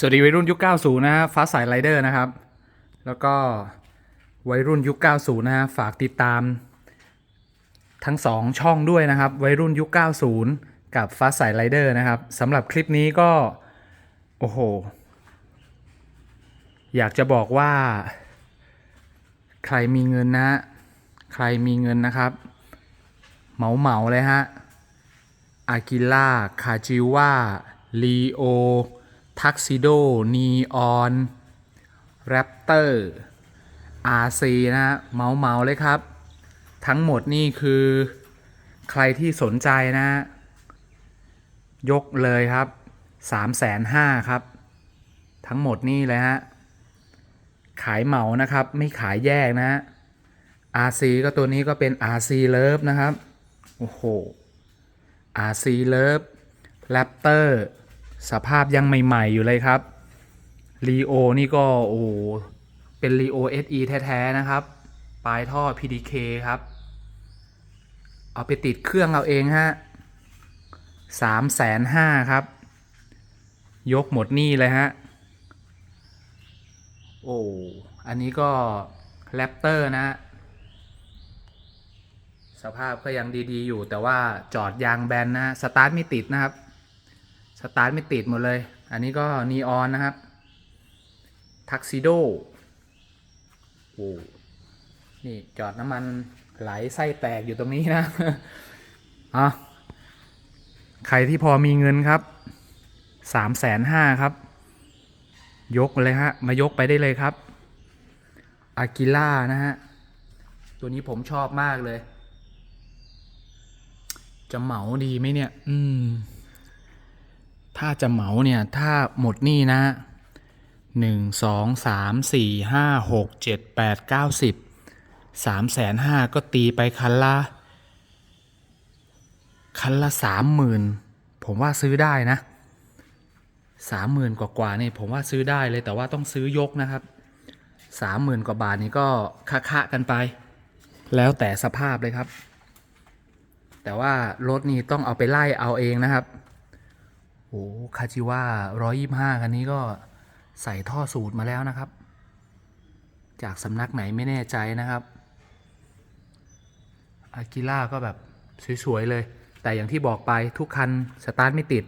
สวัสดีวัยรุ่นยุค 90 นะฮะฟ้าสายไรเดอร์นะครับ แล้วก็วัยรุ่นยุค 90 นะฮะฝากติดตาม ทั้งสองช่องด้วยนะครับ วัยรุ่นยุค 90 กับฟ้าสายไรเดอร์นะครับสำหรับคลิปนี้ก็ โอ้โห อยากจะบอกว่า ใครมีเงินนะ ใครมีเงินนะครับ เหมาเหมาเลยฮะอากิล่าคาจิว่าลีโอ ทักซิโด นีออนแรปเตอร์อาซีนะฮะเมาเมาเลยครับ ทั้งหมดนี่คือใครที่สนใจนะฮะยกเลยครับ3 5 0 0 0ครับ ทั้งหมดนี่เลยฮะ ขายเหมานะครับ ไม่ขายแยกนะฮะ RC ก็ตัวนี้ก็เป็น RC Love นะครับ โอ้โห RC Love Raptor สภาพยังใหม่ๆอยู่เลยครับ Leo นี่ก็โอ้เป็น Leo SE แท้ๆนะครับ ปลายท่อ PDK ครับ เอาไปติดเครื่องเอาเองฮะสามแสนห้าครับ ยกหมดหนี่เลยฮะ โอ้ อันนี้ก็แรปเตอร์นะฮะสภาพก็ยังดีๆอยู่แต่ว่าจอดยางแบนนะ สตาร์ทไม่ติดนะครับ สตาร์ทไม่ติดหมดเลย อันนี้ก็นีออนนะครับ ทักซิโดโอ้นี่จอดน้ำมันไหลไส้แตกอยู่ตรงนี้นะอะใครที่พอมีเงินครับสามแสนห้าครับ ยกเลยฮะ มายกไปได้เลยครับอากิล่านะฮะ ตัวนี้ผมชอบมากเลย จะเหมาดีไหมเนี่ย อืม ถ้าจะเหมาเนี่ย ถ้าหมดหนี่นะหนึ่งสองสามสี่ห้าหกเจ็ดแปดเก้าสิบสามแสนห้าก็ตีไปคันละ คันละสามหมื่นผมว่าซื้อได้นะสามหมื่นกว่าๆนี่ผมว่าซื้อได้เลยแต่ว่าต้องซื้อยกนะครับสามหมื่นกว่าบาทนี่ก็คะๆกันไป แล้วแต่สภาพเลยครับ แต่ว่ารถนี่ต้องเอาไปไล่เอาเองนะครับ โอ้คาจิว่าร้อยยี่ห้าคันนี้ก็ใส่ท่อสูตรมาแล้วนะครับ จากสำนักไหนไม่แน่ใจนะครับอากิล่าก็แบบสวยๆเลย แต่อย่างที่บอกไปทุกคันสตาร์ทไม่ติด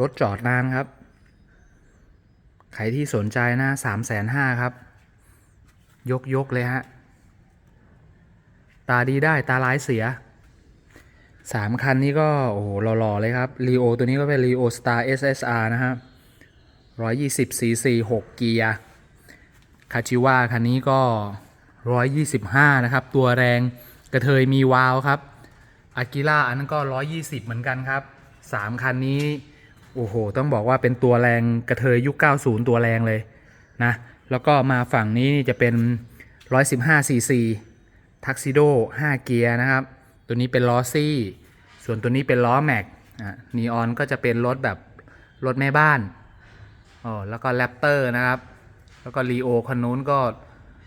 รถจอดนานครับ ใครที่สนใจนะสามแสนห้าครับ ยกยกๆเลยฮะ ตาดีได้ตาร้ายเสีย สามคันนี้ก็โอ้โหหล่อๆเลยครับ r ีโอตัวนี้ก็เป็น r ีโอ Star SSR นะครับร้อยยี่สิบซีซีหกเกียร์คาชิว่าคันนี้ก็ร้อยยี่สิบห้านะครับ ตัวแรงกระเทยมีวาล์วครับอากิล่าอันนั้นก็ร้อยยี่สิบเหมือนกันครับสามคันนี้ โอ้โห ต้องบอกว่าเป็นตัวแรงกระเทยยุค90ตัวแรงเลยนะ แล้วก็มาฝั่งนี้จะเป็น115 cc ทักซิโด5เกียร์นะครับ ตัวนี้เป็นล้อซี่ ส่วนตัวนี้เป็นล้อแม็กนีออนก็จะเป็นรถแบบรถแม่บ้านอ๋อแล้วก็แรปเตอร์นะครับ แล้วก็รีโอคันนู้นก็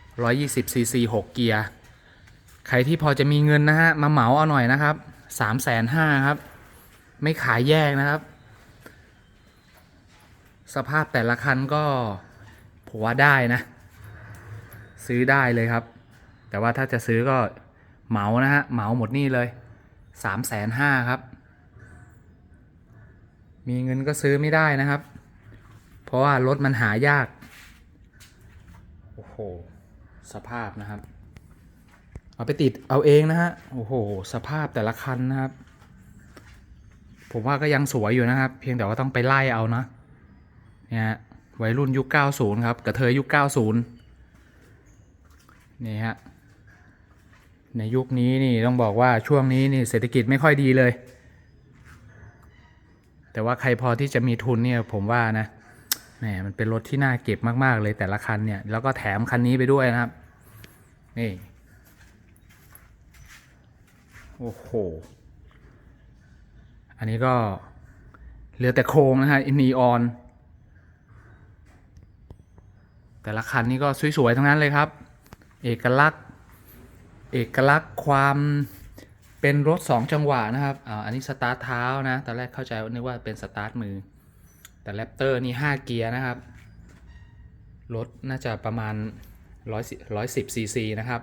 120 cc 6เกียร์ ใครที่พอจะมีเงินนะฮะ มาเหมาเอาหน่อยนะครับ3 5 0 0 0ครับ ไม่ขายแยกนะครับ สภาพแต่ละคันก็ผมว่าได้นะ ซื้อได้เลยครับ แต่ว่าถ้าจะซื้อก็ เหมานะฮะเหมาหมดนี่เลยสามแสนห้าครับ มีเงินก็ซื้อไม่ได้นะครับ เพราะว่ารถมันหายาก โอ้โห สภาพนะครับ เอาไปติดเอาเองนะฮะ โอ้โห สภาพแต่ละคันนะครับ ผมว่าก็ยังสวยอยู่นะครับ เพียงแต่ว่าต้องไปไล่เอานะเนี่ยวัยรุ่นยุค 90 ครับกระเทยยุค 90 นี่ฮะ ในยุคนี้นี่ต้องบอกว่าช่วงนี้นี่เศรษฐกิจไม่ค่อยดีเลย แต่ว่าใครพอที่จะมีทุนเนี่ยผมว่านะแหมมันเป็นรถที่น่าเก็บมาก ๆ เลยแต่ละคันเนี่ยแล้วก็แถมคันนี้ไปด้วยนะครับ นี่โอ้โห อันนี้ก็เหลือแต่โครงนะฮะอินนีออน แต่ละคันนี้ก็สวย ๆ ทั้งนั้นเลยครับ เอกลักษณ์ เอกลักษณ์ความเป็นรถสองจังหวะนะครับอ,อันนี้สตาร์ทเท้านะ ตอนแรกเข้าใจว่านึกว่าเป็นสตาร์ทมือ แต่แรปเตอร์นี่ 5 เกียร์นะครับ รถน่าจะประมาณ100 110ซีซีนะครับ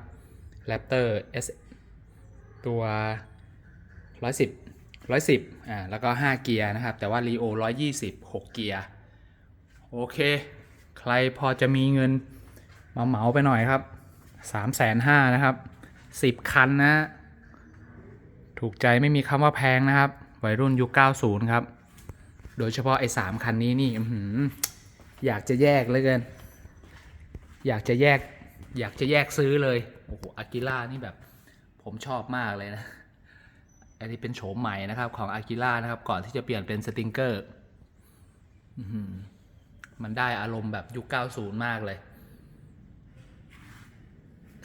แรปเตอร์ S ตัว 110 110อ่าแล้วก็ 5 เกียร์นะครับ แต่ว่า Rio 120 6 เกียร์ โอเค ใครพอจะมีเงินมาเหมาไปหน่อยครับ 3 5 0 0 0นะครับ 10คันนะ ถูกใจไม่มีคำว่าแพงนะครับ วัยรุ่นยุค 90 ครับ โดยเฉพาะไอ้3คันนี้นี่อยากจะแยกเลยเกิน อยากจะแยก อยากจะแยกซื้อเลย โอ้โหอากิล่านี่แบบ ผมชอบมากเลยนะ อันนี้เป็นโฉมใหม่นะครับ ของอากิล่านะครับ ก่อนที่จะเปลี่ยนเป็นสติงเกอร์มันได้อารมณ์แบบยุค 90 มากเลย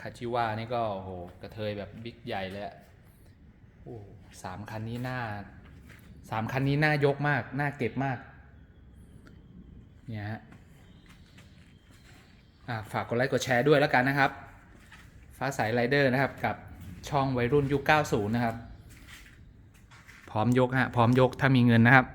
คาชิวานี่ก็โอ้โหกระเทยแบบบิ๊กใหญ่เลยอะโอ้สามคันนี้น่าสามคันนี้น่ายกมากน่าเก็บมาก เนี่ยฮะฝากกดไลค์กดแชร์ด้วยแล้วกันนะครับ ฟ้าใสไรเดอร์นะครับกับช่องวัยรุ่นยุค 90 นะครับ พร้อมยกฮะ พร้อมยกถ้ามีเงินนะครับ